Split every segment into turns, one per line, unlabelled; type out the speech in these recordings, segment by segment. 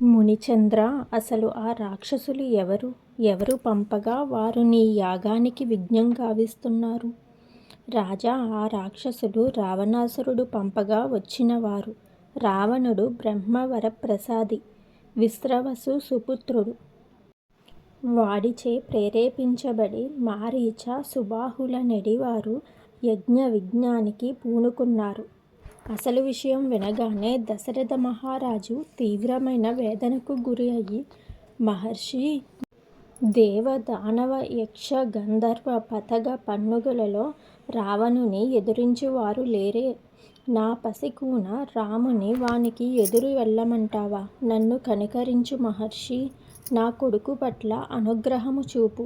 మునిచంద్ర అసలు ఆ రాక్షసులు ఎవరు? ఎవరు పంపగా వారు నీ యాగానికి విఘ్నం గావిస్తున్నారు? రాజా ఆ రాక్షసులు రావణాసురుడు పంపగా వచ్చినవారు. రావణుడు బ్రహ్మవరప్రసాది విశ్రవసు సుపుత్రుడు. వాడిచే ప్రేరేపించబడి మారీచ సుబాహుల నెడివారు యజ్ఞ విఘ్నానికి పూనుకున్నారు. అసలు విషయం వినగానే దశరథ మహారాజు తీవ్రమైన వేదనకు గురి అయ్యి మహర్షి దేవ దానవ యక్ష గంధర్వ పథగ పన్నుగులలో రావణుని ఎదురించువారు లేరే. నా పసికూన రాముని వానికి ఎదురు వెళ్ళమంటావా? నన్ను కనికరించు మహర్షి నా కొడుకు పట్ల అనుగ్రహము చూపు.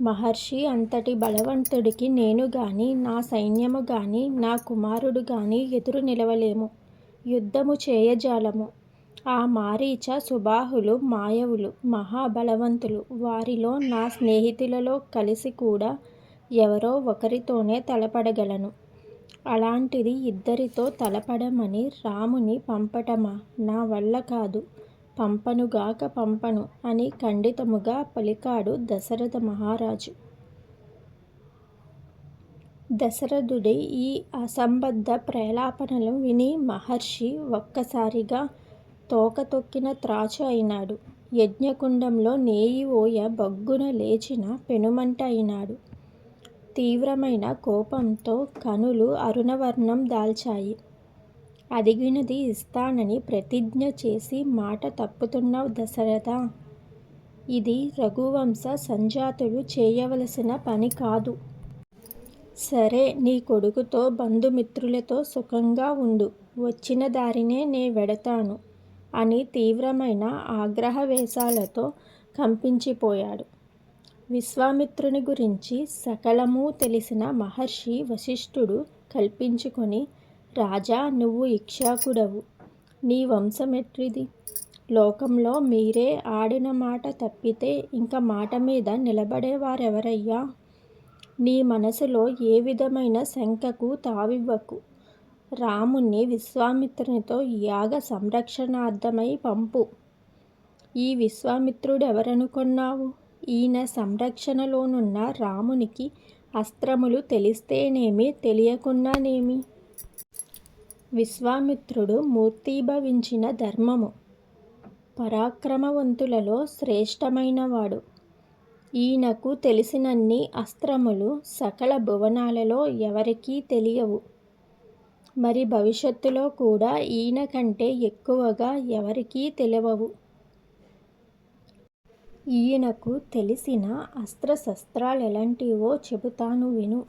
మహర్షి అంతటి బలవంతుడికి నేను గాని నా సైన్యము గాని నా కుమారుడు గాని ఎదురు నిలవలేము. యుద్ధము చేయజాలము. ఆ మారీచ సుబాహులు మాయవులు మహాబలవంతులు వారిలో నా స్నేహితులలో కలిసి కూడా ఎవరో ఒకరితోనే తలపడగలను. అలాంటిది ఇద్దరితో తలపడమని రాముని పంపటమా? నా వల్ల కాదు. పంపనుగాక పంపను అని ఖండితముగా పలికాడు దశరథ మహారాజు. దశరథుడి ఈ అసంబద్ధ ప్రేలాపనలు విని మహర్షి ఒక్కసారిగా తోక తొక్కిన త్రాచు అయినాడు. యజ్ఞకుండంలో నేయి ఓయ బగ్గున లేచిన పెనుమంట అయినాడు. తీవ్రమైన కోపంతో కనులు అరుణవర్ణం దాల్చాయి. అడిగినది ఇస్తానని ప్రతిజ్ఞ చేసి మాట తప్పుతున్నావు దశరథ. ఇది రఘువంశ సంజాతుడు చేయవలసిన పని కాదు. సరే నీ కొడుకుతో బంధుమిత్రులతో సుఖంగా ఉండు. వచ్చిన దారినే నే వెడతాను అని తీవ్రమైన ఆగ్రహవేశాలతో కంపించిపోయాడు. విశ్వామిత్రుని గురించి సకలమూ తెలిసిన మహర్షి వశిష్ఠుడు కల్పించుకొని రాజా నువ్వు ఇక్ష్వాకుడవు నీ వంశమెట్టిది లోకంలో మీరే ఆడిన మాట తప్పితే ఇంక మాట మీద నిలబడేవారెవరయ్యా? నీ మనసులో ఏ విధమైన శంకకు తావివ్వకు. రాముణ్ణి విశ్వామిత్రునితో యాగ సంరక్షణార్థమై పంపు. ఈ విశ్వామిత్రుడెవరనుకొన్నావు? ఈయన సంరక్షణలోనున్న రామునికి అస్త్రములు తెలిస్తేనేమి తెలియకున్నానేమి? విశ్వామిత్రుడు మూర్తీభవించిన ధర్మము. పరాక్రమవంతులలో శ్రేష్టమైనవాడు. ఈయనకు తెలిసినన్ని అస్త్రములు సకల భువనాలలో ఎవరికీ తెలియవు. మరి భవిష్యత్తులో కూడా ఈయన కంటే ఎక్కువగా ఎవరికీ తెలియవు ఈయనకు తెలిసిన అస్త్రశస్త్రాలెలాంటివో చెబుతాను విను.